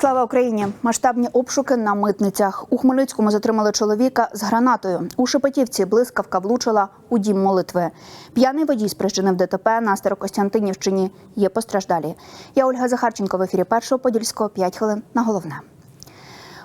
Слава Україні! Масштабні обшуки на митницях. У Хмельницькому затримали чоловіка з гранатою. У Шепетівці блискавка влучила у дім молитви. П'яний водій спричинив ДТП на Старокостянтинівщині. Є постраждалі. Я Ольга Захарченко в ефірі першого подільського 5 хвилин на головне.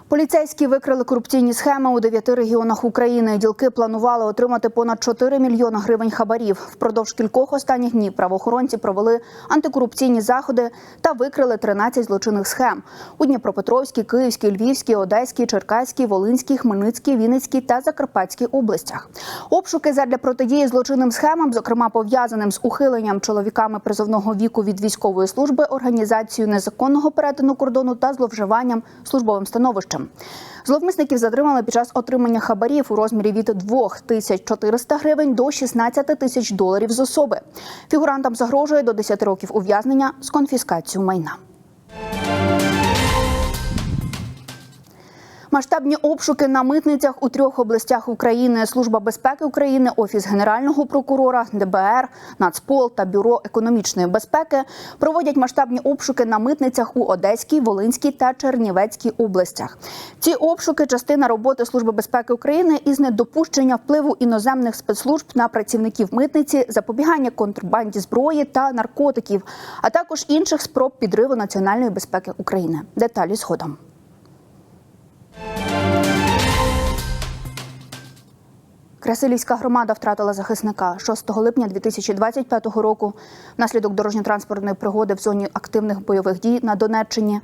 Поліцейські викрили корупційні схеми у дев'яти регіонах України. Ділки планували отримати понад 4 мільйони гривень хабарів. Впродовж кількох останніх днів правоохоронці провели антикорупційні заходи та викрили 13 злочинних схем у Дніпропетровській, Київській, Львівській, Одеській, Черкаській, Волинській, Хмельницькій, Вінницькій та Закарпатській областях. Обшуки задля протидії злочинним схемам, зокрема пов'язаним з ухиленням чоловіками призовного віку від військової служби, організацією незаконного перетину кордону та зловживанням службовим становищем. Зловмисників затримали під час отримання хабарів у розмірі від 2400 гривень до 16 тисяч доларів з особи. Фігурантам загрожує до 10 років ув'язнення з конфіскацією майна. Масштабні обшуки на митницях у трьох областях України. Служба безпеки України, офіс генерального прокурора, ДБР, Нацпол та бюро економічної безпеки проводять масштабні обшуки на митницях у Одеській, Волинській та Чернівецькій областях. Ці обшуки частина роботи Служби безпеки України із недопущення впливу іноземних спецслужб на працівників митниці, запобігання контрабанді зброї та наркотиків, а також інших спроб підриву національної безпеки України. Деталі згодом. Красилівська громада втратила захисника 6 липня 2025 року. Внаслідок дорожньо-транспортної пригоди в зоні активних бойових дій на Донеччині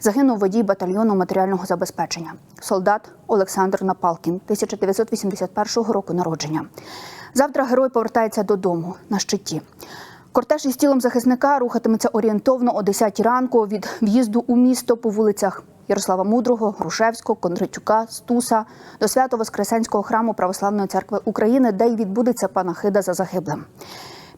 загинув водій батальйону матеріального забезпечення. Солдат Олександр Напалкін, 1981 року народження. Завтра герой повертається додому на щиті. Кортеж із тілом захисника рухатиметься орієнтовно о 10 ранку від в'їзду у місто по вулицях Ярослава Мудрого, Грушевського, Кондратюка, Стуса до Свято-Воскресенського храму Православної церкви України, де й відбудеться панахида за загиблим.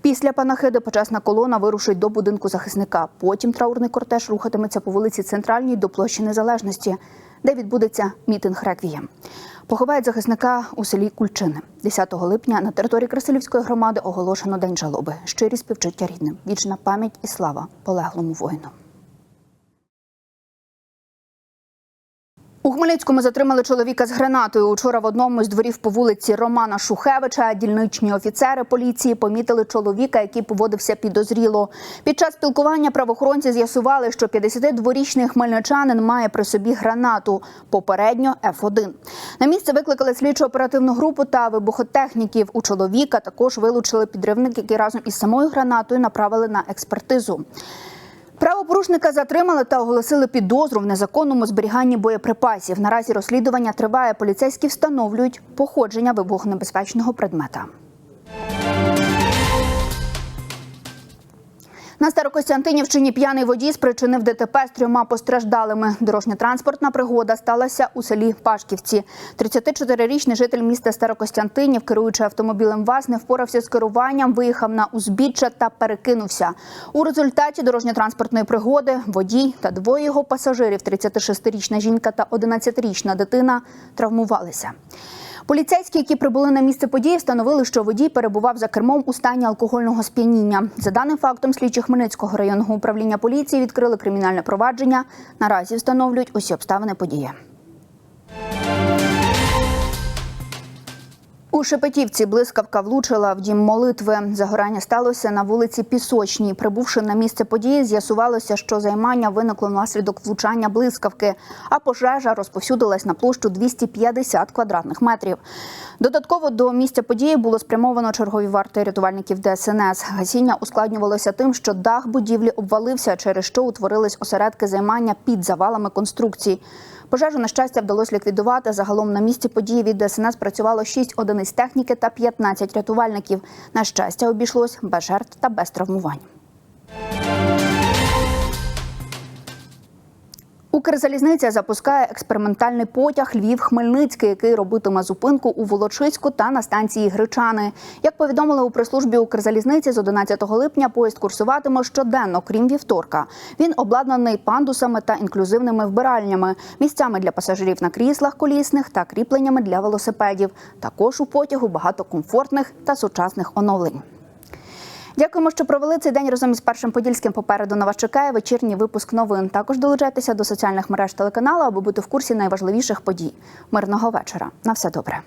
Після панахиди почесна колона вирушить до будинку захисника. Потім траурний кортеж рухатиметься по вулиці Центральній до площі Незалежності, де відбудеться мітинг реквієм. Поховають захисника у селі Кульчини. 10 липня на території Красилівської громади оголошено день жалоби. Щирі співчуття рідним, вічна пам'ять і слава полеглому воїну. У Хмельницькому затримали чоловіка з гранатою. Учора в одному з дворів по вулиці Романа Шухевича дільничні офіцери поліції помітили чоловіка, який поводився підозріло. Під час спілкування правоохоронці з'ясували, що 52-річний хмельничанин має при собі гранату. Попередньо Ф1. На місце викликали слідчо оперативну групу та вибухотехніків. У чоловіка також вилучили підривник, який разом із самою гранатою направили на експертизу. Правопорушника затримали та оголосили підозру в незаконному зберіганні боєприпасів. Наразі розслідування триває. Поліцейські встановлюють походження вибухонебезпечного предмета. На Старокостянтинівщині п'яний водій спричинив ДТП з трьома постраждалими. Дорожньо-транспортна пригода сталася у селі Пашківці. 34-річний житель міста Старокостянтинів, керуючи автомобілем ВАЗ, не впорався з керуванням, виїхав на узбіччя та перекинувся. У результаті дорожньо-транспортної пригоди водій та двоє його пасажирів, 36-річна жінка та 11-річна дитина, травмувалися. Поліцейські, які прибули на місце події, встановили, що водій перебував за кермом у стані алкогольного сп'яніння. За даним фактом, слідчі Хмельницького районного управління поліції відкрили кримінальне провадження. Наразі встановлюють усі обставини події. У Шепетівці блискавка влучила в дім молитви. Загорання сталося на вулиці Пісочній. Прибувши на місце події, з'ясувалося, що займання виникло внаслідок влучання блискавки, а пожежа розповсюдилась на площу 250 квадратних метрів. Додатково до місця події було спрямовано чергові варти рятувальників ДСНС. Гасіння ускладнювалося тим, що дах будівлі обвалився, через що утворились осередки займання під завалами конструкцій. Пожежу, на щастя, вдалося ліквідувати. Загалом на місці події від ДСНС працювало 6 одиниць техніки та 15 рятувальників. На щастя, обійшлось без жертв та без травмувань. Укрзалізниця запускає експериментальний потяг Львів-Хмельницький, який робитиме зупинку у Волочиську та на станції Гречани. Як повідомили у прес-службі Укрзалізниці, з 11 липня поїзд курсуватиме щоденно, крім вівторка. Він обладнаний пандусами та інклюзивними вбиральнями, місцями для пасажирів на кріслах колісних та кріпленнями для велосипедів. Також у потягу багато комфортних та сучасних оновлень. Дякуємо, що провели цей день разом із першим подільським. Попереду на вас чекає вечірній випуск новин. Також долучайтеся до соціальних мереж телеканалу, аби бути в курсі найважливіших подій. Мирного вечора. На все добре.